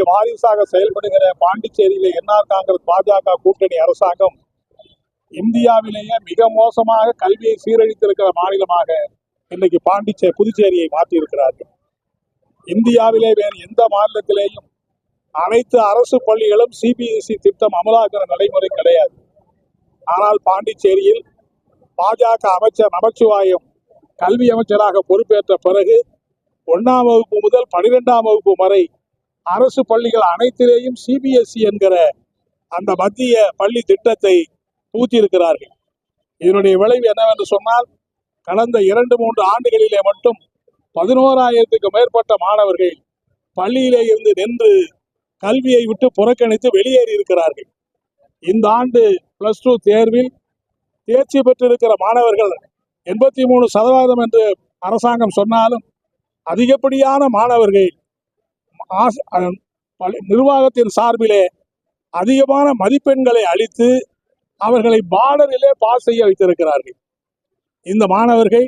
வாரிசாக செயல்படுகிற பாண்டிச்சேரியில என்ஆர் காங்கிரஸ் பாஜக கூட்டணி அரசாங்கம் இந்தியாவிலேயே மிக மோசமாக கல்வியை சீரழித்திருக்கிற மாநிலமாக இன்னைக்கு பாண்டிச்சேரி புதுச்சேரியை மாற்றி இருக்கிறார்கள் இந்தியாவிலே வேறு எந்த மாநிலத்திலேயும் அனைத்து அரசு பள்ளிகளும் சிபிஎஸ்இ திட்டம் அமலாக்கிற நடைமுறை கிடையாது. ஆனால் பாண்டிச்சேரியில் பாஜக அமைச்சர் நமச்சிவாயம் கல்வி அமைச்சராக பொறுப்பேற்ற பிறகு ஒன்னாம் வகுப்பு முதல் பனிரெண்டாம் வகுப்பு வரை அரசு பள்ளிகள் அனைத்திலேயும் சிபிஎஸ்இ என்கிற அந்த மத்திய பள்ளி திட்டத்தை பூத்திருக்கிறார்கள் இதனுடைய விளைவு என்னவென்று சொன்னால் கடந்த இரண்டு மூன்று ஆண்டுகளிலே மட்டும் பதினோராயிரத்துக்கு மேற்பட்ட மாணவர்கள் பள்ளியிலே இருந்து நின்று கல்வியை விட்டு புறக்கணித்து வெளியேறி இருக்கிறார்கள். இந்த ஆண்டு பிளஸ் டூ தேர்வில் தேர்ச்சி பெற்றிருக்கிற மாணவர்கள் எண்பத்தி மூணு சதவீதம் என்று அரசாங்கம் சொன்னாலும் அதிகப்படியான மாணவர்கள் நிர்வாகத்தின் சார்பிலே அதிகமான மதிப்பெண்களை அளித்து அவர்களை பார்டரிலே பாஸ் செய்ய வைத்திருக்கிறார்கள். இந்த மாணவர்கள்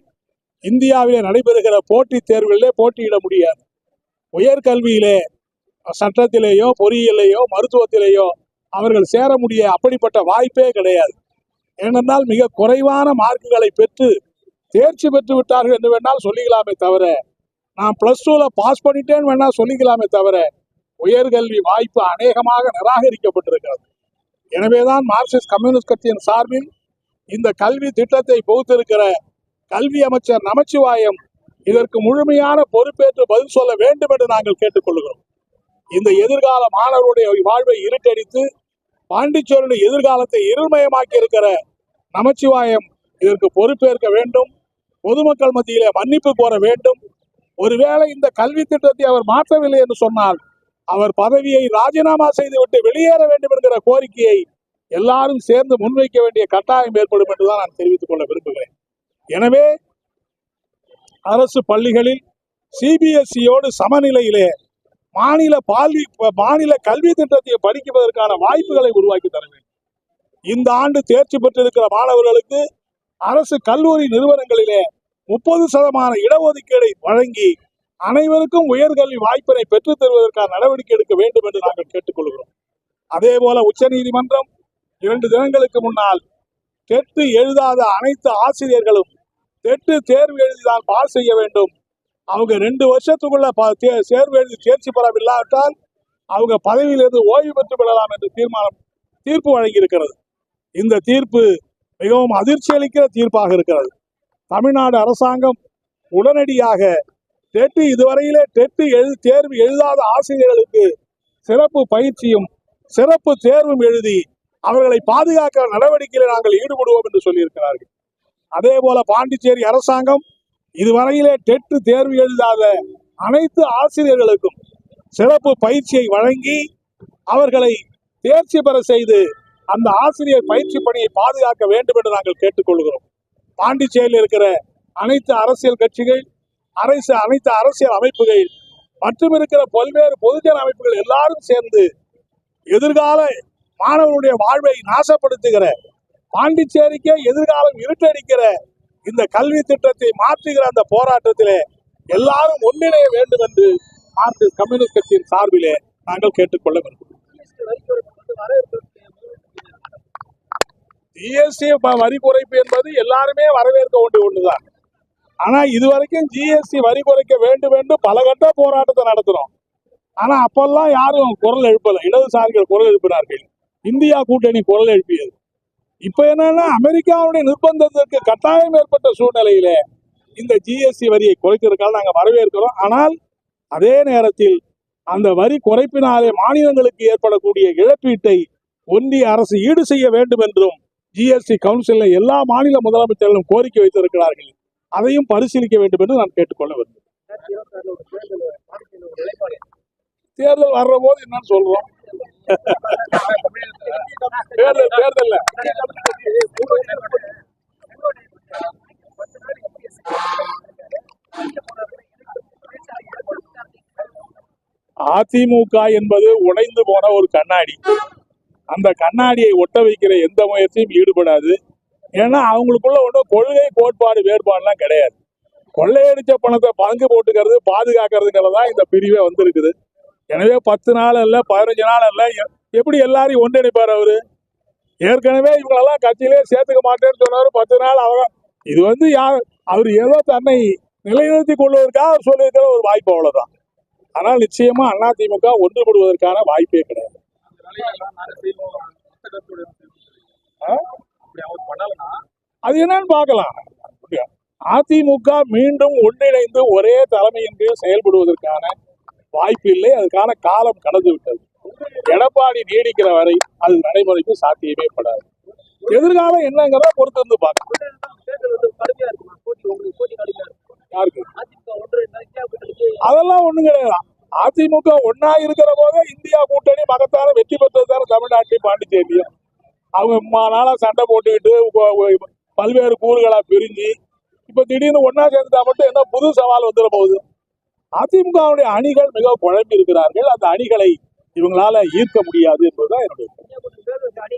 இந்தியாவிலே நடைபெறுகிற போட்டித் தேர்வுகளிலே போட்டியிட முடியாது. உயர்கல்வியிலே சட்டத்திலேயோ பொறியியலையோ மருத்துவத்திலேயோ அவர்கள் சேர முடிய அப்படிப்பட்ட வாய்ப்பே கிடையாது. ஏனென்றால் மிக குறைவான மார்க்குகளை பெற்று தேர்ச்சி பெற்று விட்டார்கள் என்று வேண்டால் சொல்லிக்கலாமே தவிர நான் பிளஸ் டூவில் பாஸ் பண்ணிட்டேன்னு வேணா சொல்லிக்கலாமே தவிர உயர்கல்வி வாய்ப்பு அநேகமாக நிராகரிக்கப்பட்டிருக்கிறது. எனவேதான் மார்க்சிஸ்ட் கம்யூனிஸ்ட் கட்சியின் சார்பில் இந்த கல்வி திட்டத்தை புகுத்திருக்கிற கல்வி அமைச்சர் நமச்சிவாயம் இதற்கு முழுமையான பொறுப்பேற்று பதில் சொல்ல வேண்டும் என்று நாங்கள் கேட்டுக்கொள்கிறோம். இந்த எதிர்கால மாணவருடைய வாழ்வை இருட்டடித்து பாண்டிச்சேரியுடைய எதிர்காலத்தை இருள்மயமாக்கி இருக்கிற நமச்சிவாயம் இதற்கு பொறுப்பேற்க வேண்டும். பொதுமக்கள் மத்தியிலே மன்னிப்பு கோர வேண்டும். ஒருவேளை இந்த கல்வி திட்டத்தை அவர் மாற்றவில்லை என்று சொன்னால் அவர் பதவியை ராஜினாமா செய்துவிட்டு வெளியேற வேண்டும் என்கிற கோரிக்கையை எல்லாரும் சேர்ந்து முன்வைக்க வேண்டிய கட்டாயம் ஏற்படும் என்றுதான் நான் தெரிவித்துக் கொள்ள விரும்புகிறேன். எனவே அரசு பள்ளிகளில் சிபிஎஸ்இயோடு சமநிலையிலே மாநில பால்வி மாநில கல்வி திட்டத்தை படிக்குவதற்கான வாய்ப்புகளை உருவாக்கி தர வேண்டும். இந்த ஆண்டு தேர்ச்சி பெற்றிருக்கிற மாணவர்களுக்கு அரசு கல்லூரி நிறுவனங்களிலே முப்பது சதமான இடஒதுக்கீடை வழங்கி அனைவருக்கும் உயர்கல்வி வாய்ப்பினை பெற்றுத் தருவதற்கான நடவடிக்கை எடுக்க வேண்டும் என்று நாங்கள் கேட்டுக்கொள்கிறோம். அதே போல உச்சநீதிமன்றம் இரண்டு தினங்களுக்கு முன்னால் கெட்டு எழுதாத அனைத்து ஆசிரியர்களும் தெட்டு தேர்வு எழுதிதான் பாஸ் செய்ய வேண்டும். அவங்க ரெண்டு வருஷத்துக்குள்ள தேர்வு எழுதி தேர்ச்சி பெறவில்லாவிட்டால் அவங்க பதவியிலிருந்து ஓய்வு பெற்று விடலாம் என்று தீர்மானம் தீர்ப்பு வழங்கியிருக்கிறது. இந்த தீர்ப்பு மிகவும் அதிர்ச்சி அளிக்கிற தீர்ப்பாக இருக்கிறது. தமிழ்நாடு அரசாங்கம் உடனடியாக டெட்டு இதுவரையிலே டெட்டு எழு தேர்வு எழுதாத ஆசிரியர்களுக்கு சிறப்பு பயிற்சியும் சிறப்பு தேர்வும் எழுதி அவர்களை பாதுகாக்கிற நடவடிக்கையில் நாங்கள் ஈடுபடுவோம் என்று சொல்லியிருக்கிறார்கள். அதே போல பாண்டிச்சேரி அரசாங்கம் இதுவரையிலே டெட்டு தேர்வு எழுதாத அனைத்து ஆசிரியர்களுக்கும் சிறப்பு பயிற்சியை வழங்கி அவர்களை தேர்ச்சி பெற செய்து அந்த ஆசிரியர் பயிற்சி பணியை பாதுகாக்க வேண்டும் என்று நாங்கள் கேட்டுக்கொள்கிறோம். பாண்டிச்சேரியில் இருக்கிற அனைத்து அரசியல் கட்சிகள் அரசு அனைத்து அரசியல் அமைப்புகள் மற்றும் இருக்கிற பல்வேறு பொதுஜன அமைப்புகள் எல்லாரும் சேர்ந்து எதிர்கால மாணவர்களுடைய வாழ்வை நாசப்படுத்துகிற பாண்டிச்சேரிக்கே எதிர்காலம் இருட்டடிக்கிற இந்த கல்வி திட்டத்தை மாற்றுகிற அந்த போராட்டத்திலே எல்லாரும் ஒன்றிணைய வேண்டும் என்று மார்க்சிஸ்ட் கம்யூனிஸ்ட் கட்சியின் சார்பிலே நாங்கள் கேட்டுக்கொள்ள விரும்புகிறோம். ஜிஎஸ்டி வரி குறைப்பு என்பது எல்லாருமே வரவேற்க வேண்டிய ஒன்றுதான் ஆனா இதுவரைக்கும் ஜிஎஸ்டி வரி குறைக்க வேண்டும் என்று பல கட்ட போராட்டத்தை நடத்துறோம். ஆனா அப்பெல்லாம் யாரும் குரல் எழுப்பல. இடதுசாரிகள் குரல் எழுப்பினார்கள். இந்தியா கூட்டணி குரல் எழுப்பியது. இப்ப என்னன்னா அமெரிக்காவுடைய நிர்பந்தத்திற்கு கட்டாயம் ஏற்பட்ட சூழ்நிலையிலே இந்த ஜிஎஸ்டி வரியை குறைத்திருக்கால் நாங்கள் வரவேற்கிறோம். ஆனால் அதே நேரத்தில் அந்த வரி குறைப்பினாலே மாநிலங்களுக்கு ஏற்படக்கூடிய இழப்பீட்டை ஒன்றிய அரசு ஈடு செய்ய வேண்டும் என்றும் ஜிஎஸ்டி கவுன்சிலில் எல்லா மாநில முதலமைச்சர்களும் கோரிக்கை வைத்திருக்கிறார்கள். அதையும் பரிசீலிக்க வேண்டும் என்று நான் கேட்டுக்கொள்ள வேண்டும் தேர்தல் வர்ற போது என்னன்னு சொல்றோம். தேர்தல் தேர்தல் அதிமுக என்பது உடைந்து போன ஒரு கண்ணாடி. அந்த கண்ணாடியை ஒட்ட வைக்கிற எந்த முயற்சியும் ஈடுபடாது. ஏன்னா அவங்களுக்குள்ள ஒன்றும் கொள்கை கோட்பாடு வேறுபாடுலாம் கிடையாது. கொள்ளையடிச்ச பணத்தை பங்கு போட்டுக்கிறது பாதுகாக்கிறதுங்கிறது தான் இந்த பிரிவே வந்திருக்குது. எனவே பத்து நாள் இல்லை பதினஞ்சு நாள் இல்லை எப்படி எல்லாரையும் ஒன்றிணைப்பார் அவரு? ஏற்கனவே இவங்களெல்லாம் கட்சியிலே சேர்த்துக்க மாட்டேன்னு சொன்னார் பத்து நாள் அவர் இது வந்து யார் அவர் ஏதோ தன்னை நிலைநிறுத்திக் கொள்வதற்காக அவர் சொல்லியிருக்கிற ஒரு வாய்ப்பு அவ்வளோதான் ஆனால் நிச்சயமாக அதிமுக ஒன்றுபடுவதற்கான வாய்ப்பே கிடையாது. அது என்னன்னு பார்க்கலாம். அதிமுக மீண்டும் ஒன்றிணைந்து ஒரே தலைமையின் கீழ் செயல்படுவதற்கான வாய்ப்பு இல்லை. அதுக்கான காலம் கடந்து விட்டது. எடப்பாடி நீடிக்கிற வரை அது நடைமுறைக்கு சாத்தியமே படாது. எதிர்காலம் என்னங்கிறத பொறுத்து வந்து பார்க்கலாம். யாருக்கு? அதெல்லாம் ஒண்ணும் கிடையாது. அதிமுக ஒன்னா இருக்கிற போதே இந்தியா கூட்டணி மகத்தான வெற்றி பெற்றது தானே தமிழ்நாட்டிலையும் பாண்டிச்சேரியும் அவங்க நாளா சண்டை போட்டுக்கிட்டு பல்வேறு கூறுகளா பிரிஞ்சு இப்ப திடீர்னு ஒன்னா சேர்ந்துட்டா மட்டும் என்ன புது சவால் வந்துட போகுது. அதிமுகவுடைய அணிகள் மிக குழம்பி இருக்கிறார்கள் அந்த அணிகளை இவங்களால ஈர்க்க முடியாது என்பதுதான் என்னுடைய